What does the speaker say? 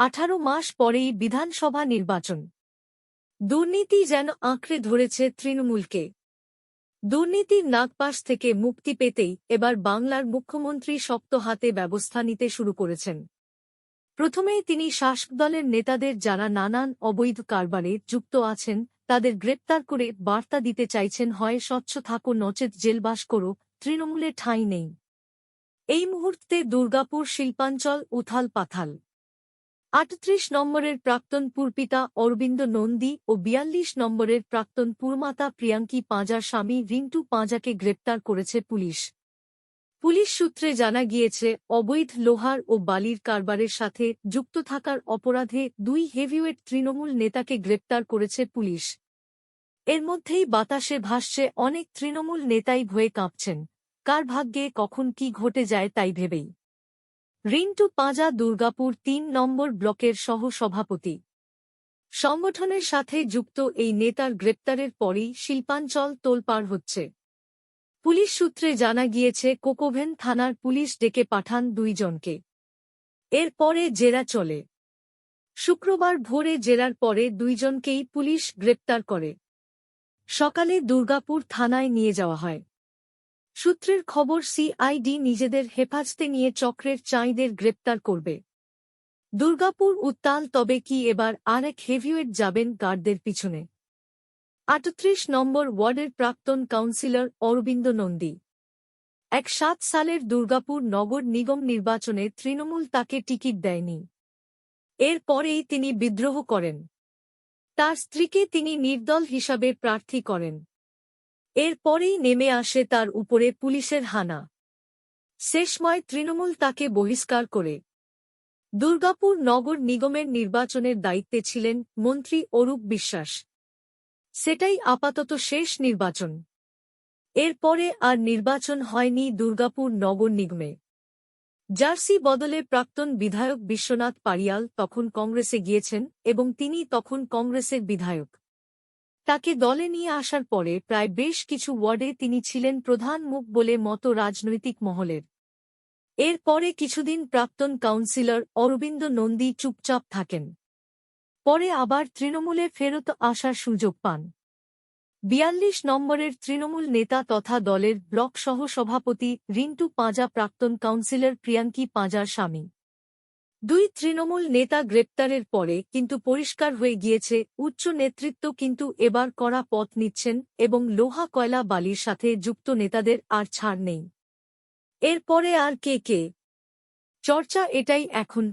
আঠারো মাস পরেই বিধানসভা নির্বাচন। দুর্নীতি যেন আঁকড়ে ধরেছে তৃণমূলকে। দুর্নীতির নাগপাশ থেকে মুক্তি পেতেই এবার বাংলার মুখ্যমন্ত্রী শক্ত হাতে ব্যবস্থা নিতে শুরু করেছেন। প্রথমেই তিনি শাসক দলের নেতাদের যারা নানান অবৈধ কারবারে যুক্ত আছেন, তাদের গ্রেপ্তার করে বার্তা দিতে চাইছেন, হয়, স্বচ্ছ থাকো নচেত জেলবাস করো, তৃণমূলে ঠাঁই নেই। এই মুহূর্তে দুর্গাপুর শিল্পাঞ্চল উথাল পাথাল আটত্রিশ নম্বরের প্রাক্তন পুরপিতা অরবিন্দ নন্দী ও বিয়াল্লিশ নম্বরের প্রাক্তন পুরমাতা প্রিয়াঙ্কি পাঁজার স্বামী রিন্টু পাঁজাকে গ্রেপ্তার করেছে পুলিশ। পুলিশ সূত্রে জানা গিয়েছে, অবৈধ লোহার ও বালির কারবারের সাথে যুক্ত থাকার অপরাধে দুই হেভিওয়েট তৃণমূল নেতাকে গ্রেপ্তার করেছে পুলিশ। এর মধ্যেই বাতাসে ভাসছে অনেক তৃণমূল নেতাই ভয়ে কাঁপছেন। কার ভাগ্যে কখন কি ঘটে যায় তাই ভেবেই। রিন্টু পাঁজা দুর্গাপুর তিন নম্বর ব্লকের সহ সভাপতি সংগঠনের সাথে যুক্ত এই নেতার গ্রেপ্তারের পরই শিল্পাঞ্চল তোলপাড় হচ্ছে। পুলিশ সূত্রে জানা গিয়েছে, কোকোভেন থানার পুলিশ ডেকে পাঠান দুইজনকে এরপরে জেরা চলে। শুক্রবার ভোরে জেরার পরে দুইজনকেই পুলিশ গ্রেপ্তার করে। সকালে দুর্গাপুর থানায় নিয়ে যাওয়া হয়। সূত্রের খবর সিআইডি নিজেদের হেফাজতে নিয়ে চক্রের চাঁইদের গ্রেপ্তার করবে। দুর্গাপুর উত্তাল, তবে কি এবার আরেক হেভিওয়েট যাবেন গার্ডদের পিছনে? আটত্রিশ নম্বর ওয়ার্ডের প্রাক্তন কাউন্সিলর অরবিন্দ নন্দী। এক সাত সালের দুর্গাপুর নগর নিগম নির্বাচনে তৃণমূল তাকে টিকিট দেয়নি। এর পরেই তিনি বিদ্রোহ করেন। তার স্ত্রীকে তিনি নির্দল হিসাবে প্রার্থী করেন। এর পরেই নেমে আসে তার উপরে পুলিশের হানা। শেষময় তৃণমূল তাকে বহিষ্কার করে। দুর্গাপুর নগর নিগমের নির্বাচনের দায়িত্বে ছিলেন মন্ত্রী অরূপ বিশ্বাস। সেটাই আপাতত শেষ নির্বাচন। এরপরে আর নির্বাচন হয়নি দুর্গাপুর নগর নিগমে। জার্সি বদলে প্রাক্তন বিধায়ক বিশ্বনাথ পারিয়াল তখন কংগ্রেসে গিয়েছেন এবং তিনি তখন কংগ্রেসের বিধায়ক। তাকে দলে নিয়ে আসার পরে প্রায় বেশ কিছু ওয়ার্ডে তিনি ছিলেন প্রধান মুখ বলে মতো রাজনৈতিক মহলের। এর পরে কিছুদিন প্রাক্তন কাউন্সিলর অরবিন্দ নন্দী চুপচাপ থাকেন। পরে আবার তৃণমূলে ফেরত আসার সুযোগ পান। বিয়াল্লিশ নম্বরের তৃণমূল নেতা তথা দলের ব্লক সহ সভাপতি রিন্টু পাঁজা প্রাক্তন কাউন্সিলর প্রিয়াঙ্কি পাঁজার স্বামী। দুই তৃণমূল নেতা গ্রেপ্তারের পরে কিন্তু পরিষ্কার হয়ে গিয়েছে, উচ্চ নেতৃত্ব কিন্তু এবার কড়া পথ নিচ্ছেন এবং লোহা কয়লা বালির সাথে যুক্ত নেতাদের আর ছাড় নেই। এরপরে আর কে কে? চর্চা এটাই এখন।